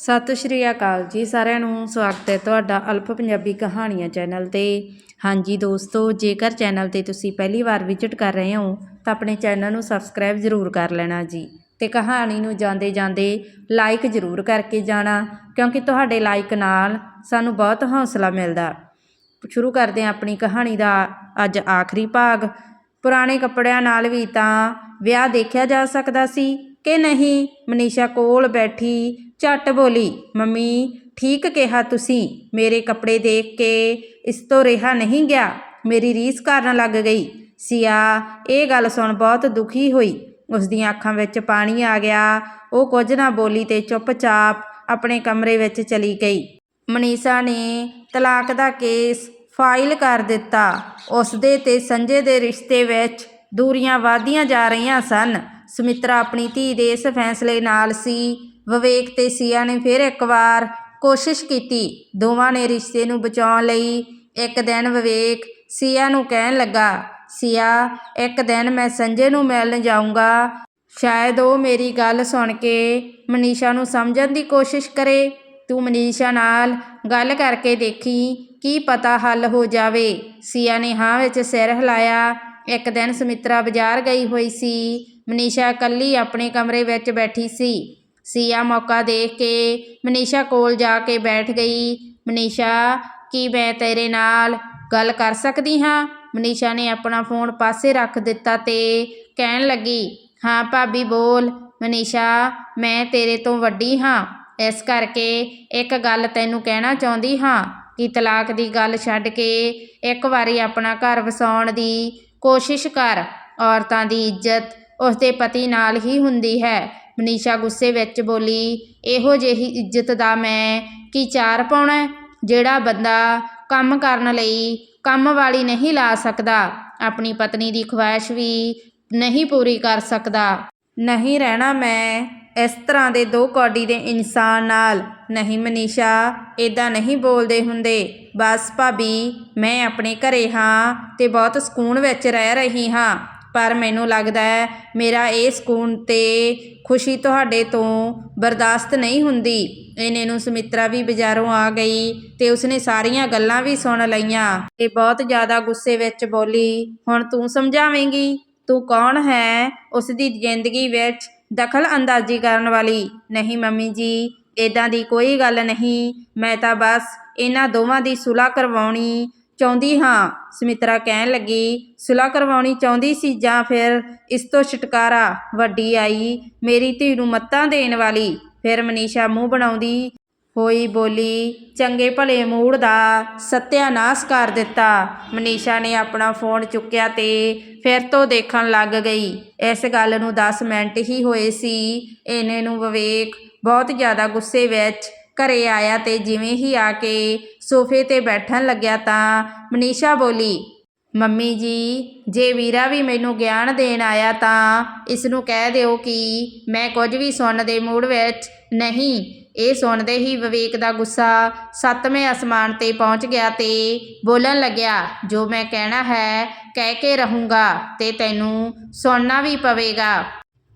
ਸਤਿ ਸ਼੍ਰੀ ਅਕਾਲ ਜੀ ਸਾਰਿਆਂ ਨੂੰ, ਸਵਾਗਤ ਹੈ ਤੁਹਾਡਾ ਅਲਪ ਪੰਜਾਬੀ ਕਹਾਣੀਆਂ ਚੈਨਲ ਤੇ। ਹਾਂਜੀ ਦੋਸਤੋ, ਜੇਕਰ ਚੈਨਲ ਤੇ ਤੁਸੀਂ ਪਹਿਲੀ ਵਾਰ ਵਿਜ਼ਿਟ ਕਰ ਰਹੇ ਹੋ, ਤਾਂ ਆਪਣੇ ਚੈਨਲ ਨੂੰ ਸਬਸਕ੍ਰਾਈਬ ਜ਼ਰੂਰ ਕਰ ਲੈਣਾ ਜੀ। ਤੇ ਕਹਾਣੀ ਨੂੰ ਜਾਂਦੇ ਜਾਂਦੇ ਲਾਈਕ ਜ਼ਰੂਰ ਕਰਕੇ ਜਾਣਾ, ਕਿਉਂਕਿ ਤੁਹਾਡੇ ਲਾਈਕ ਨਾਲ ਸਾਨੂੰ ਬਹੁਤ ਹੌਸਲਾ ਮਿਲਦਾ। ਸ਼ੁਰੂ ਕਰਦੇ ਹਾਂ ਆਪਣੀ ਕਹਾਣੀ ਦਾ ਅੱਜ ਆਖਰੀ ਭਾਗ। ਪੁਰਾਣੇ ਕੱਪੜਿਆਂ ਨਾਲ ਵੀ ਤਾਂ ਵਿਆਹ ਦੇਖਿਆ ਜਾ ਸਕਦਾ ਸੀ ਕਿ ਨਹੀਂ? ਮਨੀਸ਼ਾ ਕੋਲ ਬੈਠੀ ਝੱਟ ਬੋਲੀ, ਮੰਮੀ, ਠੀਕ ਕਿਹਾ ਤੁਸੀਂ। ਮੇਰੇ ਕੱਪੜੇ ਦੇਖ ਕੇ ਇਸ ਤੋਂ ਰਿਹਾ ਨਹੀਂ ਗਿਆ। ਮੇਰੀ ਰੀਸ ਕਰਨ ਲੱਗ ਗਈ। ਸੀਆ, ਇਹ ਗੱਲ ਸੁਣ ਬਹੁਤ ਦੁਖੀ ਹੋਈ। ਉਸ ਦੀਆਂ ਅੱਖਾਂ ਵਿੱਚ ਪਾਣੀ ਆ ਗਿਆ। ਉਹ ਕੁਝ ਨਾ ਬੋਲੀ ਤੇ ਚੁੱਪਚਾਪ ਆਪਣੇ ਕਮਰੇ ਵਿੱਚ ਚਲੀ ਗਈ। ਮਨੀਸ਼ਾ ਨੇ ਤਲਾਕ ਦਾ ਕੇਸ ਫਾਈਲ ਕਰ ਦਿੱਤਾ। ਉਸ ਦੇ ਤੇ ਸੰਜੇ ਦੇ ਰਿਸ਼ਤੇ ਵਿੱਚ ਦੂਰੀਆਂ ਵਧਦੀਆਂ ਜਾ ਰਹੀਆਂ ਸਨ। ਸੁਮਿਤਰਾ ਆਪਣੀ ਧੀ ਦੇ ਇਸ ਫੈਸਲੇ ਨਾਲ ਸੀ। ਵਿਵੇਕ ਤੇ ਸੀਆ ਨੇ ਫਿਰ ਇੱਕ ਵਾਰ ਕੋਸ਼ਿਸ਼ ਕੀਤੀ ਦੋਵਾਂ ਨੇ ਰਿਸ਼ਤੇ ਨੂੰ ਬਚਾਉਣ ਲਈ। ਇੱਕ ਦਿਨ ਵਿਵੇਕ ਸੀਆ ਨੂੰ ਕਹਿਣ ਲੱਗਾ, ਸੀਆ, ਇੱਕ ਦਿਨ ਮੈਂ ਸੰਜੇ ਨੂੰ ਮਿਲਣ ਜਾਊਂਗਾ। ਸ਼ਾਇਦ ਉਹ ਮੇਰੀ ਗੱਲ ਸੁਣ ਕੇ ਮਨੀਸ਼ਾ ਨੂੰ ਸਮਝਣ ਦੀ ਕੋਸ਼ਿਸ਼ ਕਰੇ। ਤੂੰ ਮਨੀਸ਼ਾ ਨਾਲ ਗੱਲ ਕਰਕੇ ਦੇਖੀ ਕੀ ਪਤਾ ਹੱਲ ਹੋ ਜਾਵੇ। ਸੀਆ ਨੇ ਹਾਂ ਵਿੱਚ ਸਿਰ ਹਿਲਾਇਆ। ਇੱਕ ਦਿਨ ਸੁਮਿਤਰਾ ਬਾਜ਼ਾਰ ਗਈ ਹੋਈ ਸੀ। ਮਨੀਸ਼ਾ ਇਕੱਲੀ ਆਪਣੇ ਕਮਰੇ ਵਿੱਚ ਬੈਠੀ ਸੀ। ਸੀਆ ਮੌਕਾ ਦੇਖ ਕੇ ਮਨੀਸ਼ਾ ਕੋਲ ਜਾ ਕੇ ਬੈਠ ਗਈ। ਮਨੀਸ਼ਾ, ਕੀ ਮੈਂ ਤੇਰੇ ਨਾਲ ਗੱਲ ਕਰ ਸਕਦੀ ਹਾਂ? ਮਨੀਸ਼ਾ ਨੇ ਆਪਣਾ ਫੋਨ ਪਾਸੇ ਰੱਖ ਦਿੱਤਾ ਤੇ ਕਹਿਣ ਲੱਗੀ, ਹਾਂ ਭਾਬੀ ਬੋਲ, ਮਨੀਸ਼ਾ, ਮੈਂ ਤੇਰੇ ਤੋਂ ਵੱਡੀ ਹਾਂ। ਇਸ ਕਰਕੇ ਇੱਕ ਗੱਲ ਤੈਨੂੰ ਕਹਿਣਾ ਚਾਹੁੰਦੀ ਹਾਂ ਕਿ ਤਲਾਕ ਦੀ ਗੱਲ ਛੱਡ ਕੇ ਇੱਕ ਵਾਰੀ ਆਪਣਾ ਘਰ ਵਸਾਉਣ ਦੀ ਕੋਸ਼ਿਸ਼ ਕਰ। ਔਰਤਾਂ ਦੀ ਇੱਜ਼ਤ ਉਸਦੇ ਪਤੀ ਨਾਲ ਹੀ ਹੁੰਦੀ ਹੈ। ਮਨੀਸ਼ਾ ਗੁੱਸੇ ਵਿੱਚ ਬੋਲੀ, ਇਹੋ ਜਿਹੀ ਇੱਜ਼ਤ ਦਾ ਮੈਂ ਕੀ ਚਾਰ ਪਾਉਣਾ? ਜਿਹੜਾ ਬੰਦਾ ਕੰਮ ਕਰਨ ਲਈ ਕੰਮ ਵਾਲੀ ਨਹੀਂ ਲਾ ਸਕਦਾ, ਆਪਣੀ ਪਤਨੀ ਦੀ ਖੁਆਇਸ਼ ਵੀ ਨਹੀਂ ਪੂਰੀ ਕਰ ਸਕਦਾ। ਨਹੀਂ ਰਹਿਣਾ ਮੈਂ ਇਸ ਤਰ੍ਹਾਂ ਦੇ ਦੋ ਕੌਡੀ ਦੇ ਇਨਸਾਨ ਨਾਲ। ਨਹੀਂ ਮਨੀਸ਼ਾ ਇਦਾਂ ਨਹੀਂ ਬੋਲਦੇ ਹੁੰਦੇ। ਬਸ ਭਾਬੀ, ਮੈਂ ਆਪਣੇ ਘਰੇ ਹਾਂ ਤੇ ਬਹੁਤ ਸਕੂਨ ਵਿੱਚ ਰਹਿ ਰਹੀ ਹਾਂ। ਪਰ ਮੈਨੂੰ ਲੱਗਦਾ ਹੈ ਮੇਰਾ ਇਹ ਸਕੂਨ ਤੇ ਖੁਸ਼ੀ ਤੁਹਾਡੇ ਤੋਂ ਬਰਦਾਸ਼ਤ ਨਹੀਂ ਹੁੰਦੀ। ਇਹਨੇ ਨੂੰ ਸੁਮਿਤਰਾ ਵੀ ਬਾਜ਼ਾਰੋਂ ਆ ਗਈ ਅਤੇ ਉਸਨੇ ਸਾਰੀਆਂ ਗੱਲਾਂ ਵੀ ਸੁਣ ਲਈਆਂ। ਤੇ ਬਹੁਤ ਜ਼ਿਆਦਾ ਗੁੱਸੇ ਵਿੱਚ ਬੋਲੀ, ਹੁਣ ਤੂੰ ਸਮਝਾਵੇਂਗੀ? ਤੂੰ ਕੌਣ ਹੈ ਉਸ ਦੀ ਜ਼ਿੰਦਗੀ ਵਿੱਚ ਦਖਲ ਅੰਦਾਜ਼ੀ ਕਰਨ ਵਾਲੀ? ਨਹੀਂ ਮੰਮੀ ਜੀ ਇਦਾਂ ਦੀ ਕੋਈ ਗੱਲ ਨਹੀਂ। ਮੈਂ ਤਾਂ ਬਸ ਇਹਨਾਂ ਦੋਵਾਂ ਦੀ ਸੁਲਾਹ ਕਰਵਾਉਣੀ ਚਾਹੁੰਦੀ ਹਾਂ। ਸੁਮਿਤਰਾ ਕਹਿਣ ਲੱਗੀ, ਸੁਲ੍ਹਾ ਕਰਵਾਉਣੀ ਚਾਹੁੰਦੀ ਸੀ ਜਾਂ ਫਿਰ ਇਸ ਤੋਂ ਛੁਟਕਾਰਾ? ਵੱਡੀ ਆਈ, ਮੇਰੀ ਧੀ ਨੂੰ ਮੱਤਾਂ ਦੇਣ ਵਾਲੀ। ਫਿਰ ਮਨੀਸ਼ਾ ਮੂੰਹ ਬਣਾਉਂਦੀ, ਹੋਈ ਬੋਲੀ, ਚੰਗੇ ਭਲੇ ਮੂੜ ਦਾ ਸਤਿਆਨਾਸ਼ ਕਰ ਦਿੱਤਾ। ਮਨੀਸ਼ਾ ਨੇ ਆਪਣਾ ਫੋਨ ਚੁੱਕਿਆ ਤੇ ਫਿਰ ਤੋਂ ਦੇਖਣ ਲੱਗ ਗਈ। ਇਸ ਗੱਲ ਨੂੰ 10 ਮਿੰਟ ਹੀ ਹੋਏ ਸੀ। ਇਹਨੇ ਨੂੰ ਵਿਵੇਕ ਬਹੁਤ ਜ਼ਿਆਦਾ ਗੁੱਸੇ ਵਿੱਚ ਘਰੇ ਆਇਆ ਤੇ ਜਿਵੇਂ ਹੀ ਆ ਕੇ ਸੋਫੇ ਤੇ ਬੈਠਣ ਲੱਗਿਆ ਤਾਂ ਮਨੀਸ਼ਾ ਬੋਲੀ, ਮੰਮੀ ਜੀ, ਜੇ ਵੀਰਾ ਵੀ ਮੈਨੂੰ ਗਿਆਨ ਦੇਣ ਆਇਆ ਤਾਂ ਇਸ ਨੂੰ ਕਹਿ ਦਿਓ ਕਿ ਮੈਂ ਕੁਝ ਵੀ ਸੁਣਨ ਦੇ ਮੂਡ ਵਿੱਚ ਨਹੀਂ। ਇਹ ਸੁਣਦੇ ਹੀ ਵਿਵੇਕ ਦਾ ਗੁੱਸਾ ਸੱਤਵੇਂ ਅਸਮਾਨ ਤੇ ਪਹੁੰਚ ਗਿਆ ਤੇ ਬੋਲਣ ਲੱਗਿਆ, ਜੋ ਮੈਂ ਕਹਿਣਾ ਹੈ, ਕਹਿ ਕੇ ਰਹੂੰਗਾ ਤੇ ਤੈਨੂੰ ਸੁਣਨਾ ਵੀ ਪਵੇਗਾ।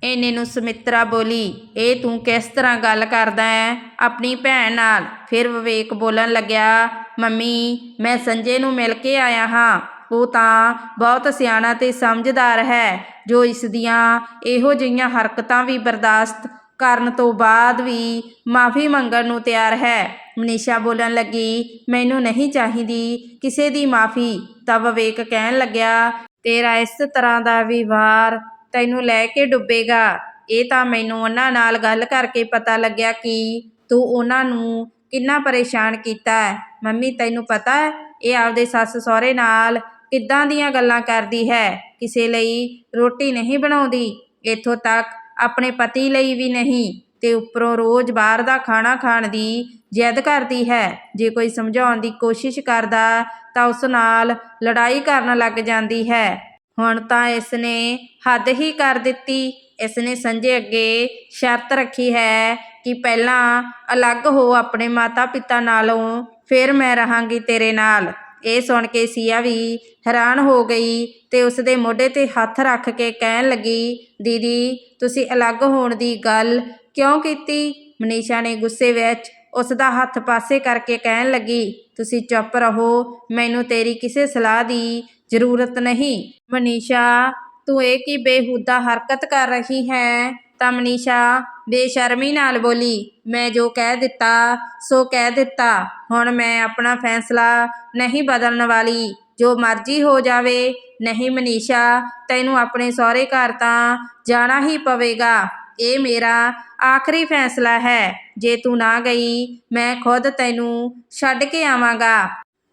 ਇਹਨੇ ਨੂੰ ਸੁਮਿਤਰਾ ਬੋਲੀ, ਇਹ ਤੂੰ ਕਿਸ ਤਰ੍ਹਾਂ ਗੱਲ ਕਰਦਾ ਹੈ ਆਪਣੀ ਭੈਣ ਨਾਲ। ਫਿਰ ਵਿਵੇਕ ਬੋਲਣ ਲੱਗਿਆ, ਮੰਮੀ, ਮੈਂ ਸੰਜੇ ਨੂੰ ਮਿਲ ਕੇ ਆਇਆ ਹਾਂ। ਉਹ ਤਾਂ ਬਹੁਤ ਸਿਆਣਾ ਤੇ ਸਮਝਦਾਰ ਹੈ, ਜੋ ਇਸ ਦੀਆਂ ਇਹੋ ਜਿਹੀਆਂ ਹਰਕਤਾਂ ਵੀ ਬਰਦਾਸ਼ਤ ਕਰਨ ਤੋਂ ਬਾਅਦ ਵੀ ਮਾਫੀ ਮੰਗਣ ਨੂੰ ਤਿਆਰ ਹੈ। ਮਨੀਸ਼ਾ ਬੋਲਣ ਲੱਗੀ, ਮੈਨੂੰ ਨਹੀਂ ਚਾਹੀਦੀ ਕਿਸੇ ਦੀ ਮਾਫੀ। ਤਾਂ ਵਿਵੇਕ ਕਹਿਣ ਲੱਗਿਆ, ਤੇਰਾ ਇਸ ਤਰ੍ਹਾਂ ਦਾ ਵਿਵਹਾਰ ਤੈਨੂੰ ਲੈ ਕੇ ਡੁੱਬੇਗਾ। ਇਹ ਤਾਂ ਮੈਨੂੰ ਉਹਨਾਂ ਨਾਲ ਗੱਲ ਕਰਕੇ ਪਤਾ ਲੱਗਿਆ ਕਿ ਤੂੰ ਉਹਨਾਂ ਨੂੰ ਕਿੰਨਾ ਪਰੇਸ਼ਾਨ ਕੀਤਾ ਹੈ। ਮੰਮੀ, ਤੈਨੂੰ ਪਤਾ ਹੈ, ਇਹ ਆਪਦੇ ਸੱਸ ਸਹੁਰੇ ਨਾਲ ਕਿੱਦਾਂ ਦੀਆਂ ਗੱਲਾਂ ਕਰਦੀ ਹੈ। ਕਿਸੇ ਲਈ ਰੋਟੀ ਨਹੀਂ ਬਣਾਉਂਦੀ। ਇੱਥੋਂ ਤੱਕ ਆਪਣੇ ਪਤੀ ਲਈ ਵੀ ਨਹੀਂ, ਤੇ ਉੱਪਰੋਂ ਰੋਜ਼ ਬਾਹਰ ਦਾ ਖਾਣਾ ਖਾਣ ਦੀ ਜਿੱਦ ਕਰਦੀ ਹੈ। ਜੇ ਕੋਈ ਸਮਝਾਉਣ ਦੀ ਕੋਸ਼ਿਸ਼ ਕਰਦਾ ਤਾਂ ਉਸ ਨਾਲ ਲੜਾਈ ਕਰਨ ਲੱਗ ਜਾਂਦੀ ਹੈ। ਹੁਣ ਤਾਂ ਇਸ ਨੇ ਹੱਦ ਹੀ ਕਰ ਦਿੱਤੀ। ਇਸ ਨੇ ਸੰਜੇ ਅੱਗੇ ਸ਼ਰਤ ਰੱਖੀ ਹੈ ਕਿ ਪਹਿਲਾਂ ਅਲੱਗ ਹੋ ਆਪਣੇ ਮਾਤਾ ਪਿਤਾ ਨਾਲੋਂ, ਫਿਰ ਮੈਂ ਰਹਾਂਗੀ ਤੇਰੇ ਨਾਲ। ਇਹ ਸੁਣ ਕੇ ਸੀਆ ਵੀ ਹੈਰਾਨ ਹੋ ਗਈ ਤੇ ਉਸ ਦੇ ਮੋਢੇ ਤੇ ਹੱਥ ਰੱਖ ਕੇ ਕਹਿਣ ਲੱਗੀ, ਦੀਦੀ, ਤੁਸੀਂ ਅਲੱਗ ਹੋਣ ਦੀ ਗੱਲ ਕਿਉਂ ਕੀਤੀ? ਮਨੀਸ਼ਾ ਨੇ ਗੁੱਸੇ ਵਿੱਚ ਉਸ ਦਾ ਹੱਥ ਪਾਸੇ ਕਰਕੇ ਕਹਿਣ ਲੱਗੀ, ਤੁਸੀਂ ਚੁੱਪ ਰਹੋ, ਮੈਨੂੰ ਤੇਰੀ ਕਿਸੇ ਸਲਾਹ ਦੀ ਜ਼ਰੂਰਤ ਨਹੀਂ। ਮਨੀਸ਼ਾ, ਤੂੰ ਇਹ ਕੀ ਬੇਹੂਦਾ ਹਰਕਤ ਕਰ ਰਹੀ ਹੈ? ਤਾਂ ਮਨੀਸ਼ਾ ਬੇਸ਼ਰਮੀ ਨਾਲ ਬੋਲੀ, ਮੈਂ ਜੋ ਕਹਿ ਦਿੱਤਾ, ਸੋ ਕਹਿ ਦਿੱਤਾ। ਹੁਣ ਮੈਂ ਆਪਣਾ ਫੈਸਲਾ ਨਹੀਂ ਬਦਲਣ ਵਾਲੀ। ਜੋ ਮਰਜ਼ੀ ਹੋ ਜਾਵੇ, ਨਹੀਂ ਮਨੀਸ਼ਾ, ਤੈਨੂੰ ਆਪਣੇ ਸਹੁਰੇ ਘਰ ਤਾਂ ਜਾਣਾ ਹੀ ਪਵੇਗਾ। ਇਹ ਮੇਰਾ ਆਖਰੀ ਫੈਸਲਾ ਹੈ। ਜੇ ਤੂੰ ਨਾ ਗਈ, ਮੈਂ ਖੁਦ ਤੈਨੂੰ ਛੱਡ ਕੇ ਆਵਾਂਗਾ।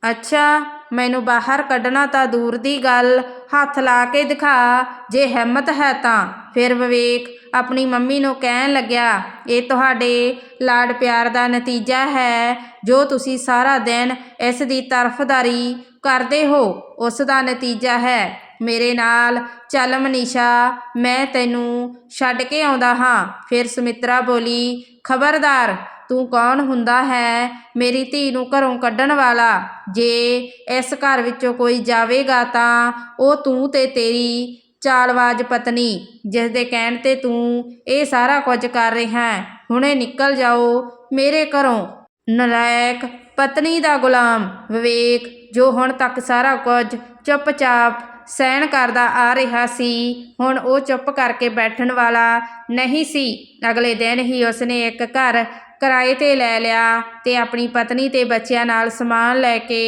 ਅੱਛਾ, ਮੈਨੂੰ ਬਾਹਰ ਕੱਢਣਾ ਤਾਂ ਦੂਰ ਦੀ ਗੱਲ। ਹੱਥ ਲਾ ਕੇ ਦਿਖਾ, ਜੇ ਹਿੰਮਤ ਹੈ ਤਾਂ। ਫਿਰ ਵਿਵੇਕ ਆਪਣੀ ਮੰਮੀ ਨੂੰ ਕਹਿਣ ਲੱਗਿਆ, ਇਹ ਤੁਹਾਡੇ ਲਾਡ ਪਿਆਰ ਦਾ ਨਤੀਜਾ ਹੈ। ਜੋ ਤੁਸੀਂ ਸਾਰਾ ਦਿਨ ਇਸ ਦੀ ਤਰਫਦਾਰੀ ਕਰਦੇ ਹੋ, ਉਸ ਦਾ ਨਤੀਜਾ ਹੈ। ਮੇਰੇ ਨਾਲ, ਚੱਲ ਮਨੀਸ਼ਾ, ਮੈਂ ਤੈਨੂੰ ਛੱਡ ਕੇ ਆਉਂਦਾ ਹਾਂ। ਫਿਰ ਸੁਮਿਤਰਾ ਬੋਲੀ, ਖਬਰਦਾਰ, ਤੂੰ ਕੌਣ ਹੁੰਦਾ ਹੈ ਮੇਰੀ ਧੀ ਨੂੰ ਘਰੋਂ ਕੱਢਣ ਵਾਲਾ? ਜੇ ਇਸ ਘਰ ਵਿੱਚੋਂ ਕੋਈ ਜਾਵੇਗਾ ਤਾਂ ਉਹ ਤੂੰ ਤੇ ਤੇਰੀ ਚਾਲਵਾਜ ਪਤਨੀ, ਜਿਸ ਦੇ ਕਹਿਣ ਤੇ ਤੂੰ ਇਹ ਸਾਰਾ ਕੁਝ ਕਰ ਰਿਹਾ ਹੈ। ਹੁਣੇ ਨਿਕਲ ਜਾਓ ਮੇਰੇ ਘਰੋਂ। ਨਲਾਇਕ ਪਤਨੀ ਦਾ ਗੁਲਾਮ ਵਿਵੇਕ, ਜੋ ਹੁਣ ਤੱਕ ਸਾਰਾ ਕੁਝ ਚੁੱਪਚਾਪ ਸਹਿਣ ਕਰਦਾ ਆ ਰਿਹਾ ਸੀ। ਹੁਣ ਉਹ ਚੁੱਪ ਕਰਕੇ ਬੈਠਣ ਵਾਲਾ ਨਹੀਂ ਸੀ। ਅਗਲੇ ਦਿਨ ਹੀ ਉਸਨੇ ਇੱਕ ਘਰ ਕਿਰਾਏ ਤੇ ਲੈ ਲਿਆ ਤੇ ਆਪਣੀ ਪਤਨੀ ਤੇ ਬੱਚਿਆਂ ਨਾਲ ਸਮਾਨ ਲੈ ਕੇ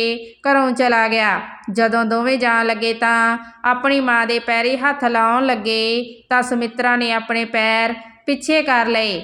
ਘਰੋਂ ਚਲਾ ਗਿਆ। ਜਦੋਂ ਦੋਵੇਂ ਜਾਣ ਲੱਗੇ ਤਾਂ ਆਪਣੀ ਮਾਂ ਦੇ ਪੈਰੇ ਹੱਥ ਲਾਉਣ ਲੱਗੇ ਤਾਂ ਸੁਮਿਤਰਾ ਨੇ ਆਪਣੇ ਪੈਰ ਪਿੱਛੇ ਕਰ ਲਏ।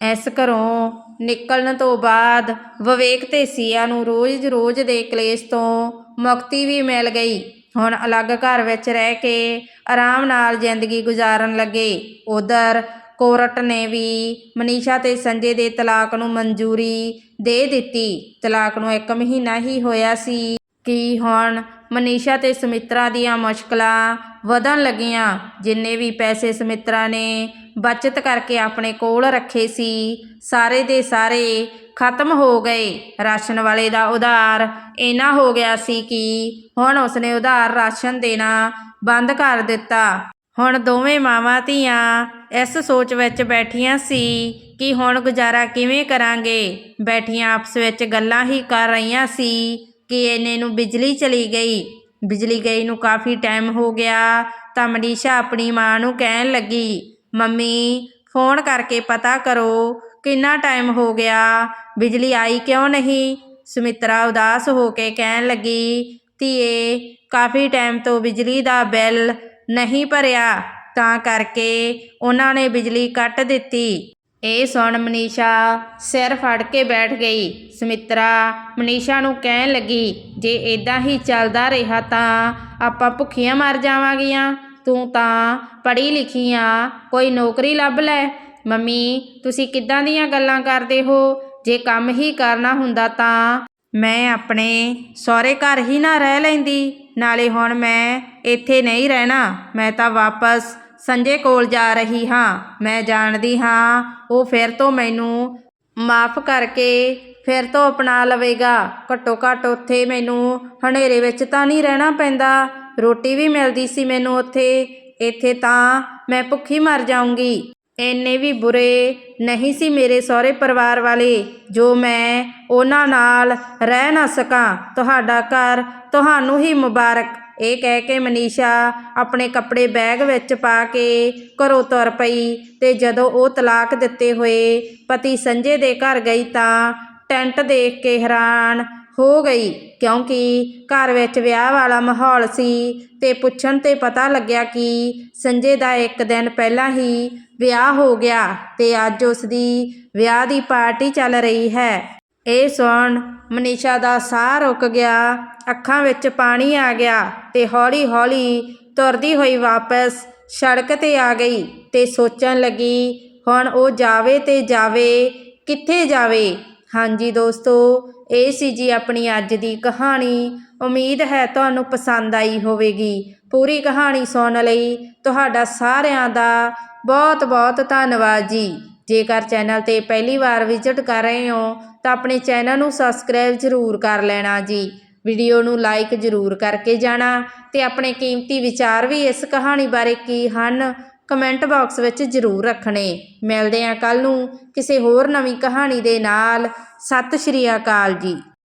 ਇਸ ਘਰੋਂ ਨਿਕਲਣ ਤੋਂ ਬਾਅਦ ਵਿਵੇਕ ਤੇ ਸੀਆ ਨੂੰ ਰੋਜ਼-ਰੋਜ਼ ਦੇ ਕਲੇਸ਼ ਤੋਂ ਮੁਕਤੀ ਵੀ ਮਿਲ ਗਈ। ਹੁਣ ਅਲੱਗ ਘਰ ਵਿੱਚ ਰਹਿ ਕੇ ਆਰਾਮ ਨਾਲ ਜ਼ਿੰਦਗੀ ਗੁਜ਼ਾਰਨ ਲੱਗੇ। ਉਧਰ ਕੋਰਟ ਨੇ ਵੀ ਮਨੀਸ਼ਾ ਤੇ ਸੰਜੇ ਦੇ ਤਲਾਕ ਨੂੰ ਮਨਜ਼ੂਰੀ ਦੇ ਦਿੱਤੀ। ਤਲਾਕ ਨੂੰ ਇੱਕ ਮਹੀਨਾ ਹੀ ਹੋਇਆ ਸੀ। ਕਿ ਹੁਣ ਮਨੀਸ਼ਾ ਤੇ ਸੁਮਿਤਰਾ ਦੀਆਂ ਮੁਸ਼ਕਲਾਂ ਵਧਣ ਲੱਗੀਆਂ? ਜਿੰਨੇ ਵੀ ਪੈਸੇ ਸੁਮਿਤਰਾ ਨੇ ਬਚਤ ਕਰਕੇ ਆਪਣੇ ਕੋਲ ਰੱਖੇ ਸੀ, ਸਾਰੇ ਦੇ ਸਾਰੇ ਖਤਮ ਹੋ ਗਏ। ਰਾਸ਼ਨ ਵਾਲੇ ਦਾ ਉਧਾਰ ਇੰਨਾ ਹੋ ਗਿਆ ਸੀ ਕਿ ਹੁਣ ਉਸਨੇ ਉਧਾਰ ਰਾਸ਼ਨ ਦੇਣਾ ਬੰਦ ਕਰ ਦਿੱਤਾ। ਹੁਣ ਦੋਵੇਂ ਮਾਵਾਂ ਧੀਆਂ ਇਸ ਸੋਚ ਵਿੱਚ ਬੈਠੀਆਂ ਸੀ ਕਿ ਹੁਣ ਗੁਜ਼ਾਰਾ ਕਿਵੇਂ ਕਰਾਂਗੇ। ਬੈਠੀਆਂ ਆਪਸ ਵਿੱਚ ਗੱਲਾਂ ਹੀ ਕਰ ਰਹੀਆਂ ਸੀ ਕਿ ਇਹਨੇ ਨੂੰ ਬਿਜਲੀ ਚਲੀ ਗਈ। ਬਿਜਲੀ ਗਈ ਨੂੰ ਕਾਫੀ ਟਾਈਮ ਹੋ ਗਿਆ। ਤਾਂ ਮਨੀਸ਼ਾ ਆਪਣੀ ਮਾਂ ਨੂੰ ਕਹਿਣ ਲੱਗੀ, ਮੰਮੀ, ਫੋਨ ਕਰਕੇ ਪਤਾ ਕਰੋ ਕਿੰਨਾ ਟਾਈਮ ਹੋ ਗਿਆ। ਬਿਜਲੀ ਆਈ ਕਿਉਂ ਨਹੀਂ? ਸੁਮਿਤਰਾ ਉਦਾਸ ਹੋ ਕੇ ਕਹਿਣ ਲੱਗੀ, ਧੀਏ, ਕਾਫੀ ਟਾਈਮ ਤੋਂ ਬਿਜਲੀ ਦਾ ਬਿੱਲ ਨਹੀਂ ਭਰਿਆ। ਤਾਂ ਕਰਕੇ ਉਹਨਾਂ ਨੇ ਬਿਜਲੀ ਕੱਟ ਦਿੱਤੀ। ਇਹ ਸੁਣ ਮਨੀਸ਼ਾ, ਸਿਰ ਫੜ ਕੇ ਬੈਠ ਗਈ। ਸੁਮਿਤਰਾ, ਮਨੀਸ਼ਾ ਨੂੰ ਕਹਿਣ ਲੱਗੀ, ਜੇ ਇਦਾਂ ਹੀ ਚੱਲਦਾ ਰਿਹਾ ਤਾਂ ਆਪਾਂ ਭੁੱਖੀਆਂ ਮਰ ਜਾਵਾਂਗੀਆਂ। ਤੂੰ ਤਾਂ ਪੜ੍ਹੀ ਲਿਖੀ ਆ, ਕੋਈ ਨੌਕਰੀ ਲੱਭ ਲੈ। ਮੰਮੀ, ਤੁਸੀਂ ਕਿੱਦਾਂ ਦੀਆਂ ਗੱਲਾਂ ਕਰਦੇ ਹੋ? ਜੇ ਕੰਮ ਹੀ ਕਰਨਾ ਹੁੰਦਾ ਤਾਂ ਮੈਂ ਆਪਣੇ ਸਹੁਰੇ ਘਰ ਹੀ ਨਾ ਰਹਿ ਲੈਂਦੀ। ਨਾਲੇ ਹੁਣ ਮੈਂ ਇੱਥੇ ਨਹੀਂ ਰਹਿਣਾ। ਮੈਂ ਤਾਂ ਵਾਪਸ ਸੰਜੇ ਕੋਲ ਜਾ ਰਹੀ ਹਾਂ। ਮੈਂ ਜਾਣਦੀ ਹਾਂ, ਉਹ ਫਿਰ ਤੋਂ ਮੈਨੂੰ ਮਾਫ ਕਰਕੇ ਫਿਰ ਤੋਂ ਅਪਣਾ ਲਵੇਗਾ। ਘੱਟੋ ਘੱਟ ਉੱਥੇ ਮੈਨੂੰ ਹਨੇਰੇ ਵਿੱਚ ਤਾਂ ਨਹੀਂ ਰਹਿਣਾ ਪੈਂਦਾ। ਰੋਟੀ ਵੀ ਮਿਲਦੀ ਸੀ ਮੈਨੂੰ ਉੱਥੇ। ਇੱਥੇ ਤਾਂ ਮੈਂ ਭੁੱਖੀ ਮਰ ਜਾਊਂਗੀ। ਇੰਨੇ ਵੀ ਬੁਰੇ ਨਹੀਂ ਸੀ ਮੇਰੇ ਸਹੁਰੇ ਪਰਿਵਾਰ ਵਾਲੇ, ਜੋ ਮੈਂ ਉਹਨਾਂ ਨਾਲ ਰਹਿ ਨਾ ਸਕਾਂ। ਤੁਹਾਡਾ ਘਰ ਤੁਹਾਨੂੰ ਹੀ ਮੁਬਾਰਕ। ਇਹ ਕਹਿ ਕੇ ਮਨੀਸ਼ਾ ਆਪਣੇ ਕੱਪੜੇ ਬੈਗ ਵਿੱਚ ਪਾ ਕੇ ਘਰੋਂ ਤੁਰ ਪਈ ਤੇ ਜਦੋਂ ਉਹ ਤਲਾਕ ਦਿੱਤੇ ਹੋਏ ਪਤੀ ਸੰਜੇ ਦੇ ਘਰ ਗਈ ਤਾਂ ਟੈਂਟ ਦੇਖ ਕੇ ਹੈਰਾਨ ਹੋ ਗਈ, ਕਿਉਂਕਿ ਘਰ ਵਿੱਚ ਵਿਆਹ ਵਾਲਾ ਮਾਹੌਲ ਸੀ ਤੇ ਪੁੱਛਣ ਤੇ ਪਤਾ ਲੱਗਿਆ ਕਿ ਸੰਜੇ ਦਾ ਇੱਕ ਦਿਨ ਪਹਿਲਾਂ ਹੀ ਵਿਆਹ ਹੋ ਗਿਆ ਤੇ ਅੱਜ ਉਸ ਦੀ ਵਿਆਹ ਦੀ ਪਾਰਟੀ ਚੱਲ ਰਹੀ ਹੈ। ਇਹ ਸੁਣ ਮਨੀਸ਼ਾ ਦਾ ਸਾਹ ਰੁਕ ਗਿਆ, ਅੱਖਾਂ ਵਿੱਚ ਪਾਣੀ ਆ ਗਿਆ ਤੇ ਹੌਲੀ-ਹੌਲੀ ਤੁਰਦੀ ਹੋਈ ਵਾਪਸ ਸੜਕ ਤੇ ਆ ਗਈ ਤੇ ਸੋਚਣ ਲੱਗੀ, ਹੁਣ ਉਹ ਜਾਵੇ ਤੇ ਜਾਵੇ, ਕਿੱਥੇ ਜਾਵੇ? ਹਾਂਜੀ ਦੋਸਤੋ, ਇਹ ਸੀ ਜੀ ਆਪਣੀ ਅੱਜ ਦੀ ਕਹਾਣੀ। ਉਮੀਦ ਹੈ ਤੁਹਾਨੂੰ ਪਸੰਦ ਆਈ ਹੋਵੇਗੀ। ਪੂਰੀ ਕਹਾਣੀ ਸੁਣਨ ਲਈ ਤੁਹਾਡਾ ਸਾਰਿਆਂ ਦਾ ਬਹੁਤ ਬਹੁਤ ਧੰਨਵਾਦ ਜੀ। ਜੇਕਰ ਚੈਨਲ ਤੇ ਪਹਿਲੀ ਵਾਰ ਵਿਜ਼ਿਟ ਕਰ ਰਹੇ ਹੋ, ਤਾਂ ਆਪਣੇ ਚੈਨਲ ਨੂੰ ਸਬਸਕ੍ਰਾਈਬ ਜ਼ਰੂਰ ਕਰ ਲੈਣਾ ਜੀ। ਵੀਡੀਓ ਨੂੰ ਲਾਈਕ ਜ਼ਰੂਰ ਕਰਕੇ ਜਾਣਾ ਤੇ ਆਪਣੇ ਕੀਮਤੀ ਵਿਚਾਰ ਵੀ ਇਸ ਕਹਾਣੀ ਬਾਰੇ ਕੀ ਹਨ, ਕਮੈਂਟ ਬਾਕਸ ਵਿੱਚ ਜ਼ਰੂਰ ਰੱਖਣੇ। ਮਿਲਦੇ ਹਾਂ ਕੱਲ ਨੂੰ ਕਿਸੇ ਹੋਰ ਨਵੀਂ ਕਹਾਣੀ ਦੇ ਨਾਲ। ਸਤਿ ਸ਼੍ਰੀ ਅਕਾਲ ਜੀ।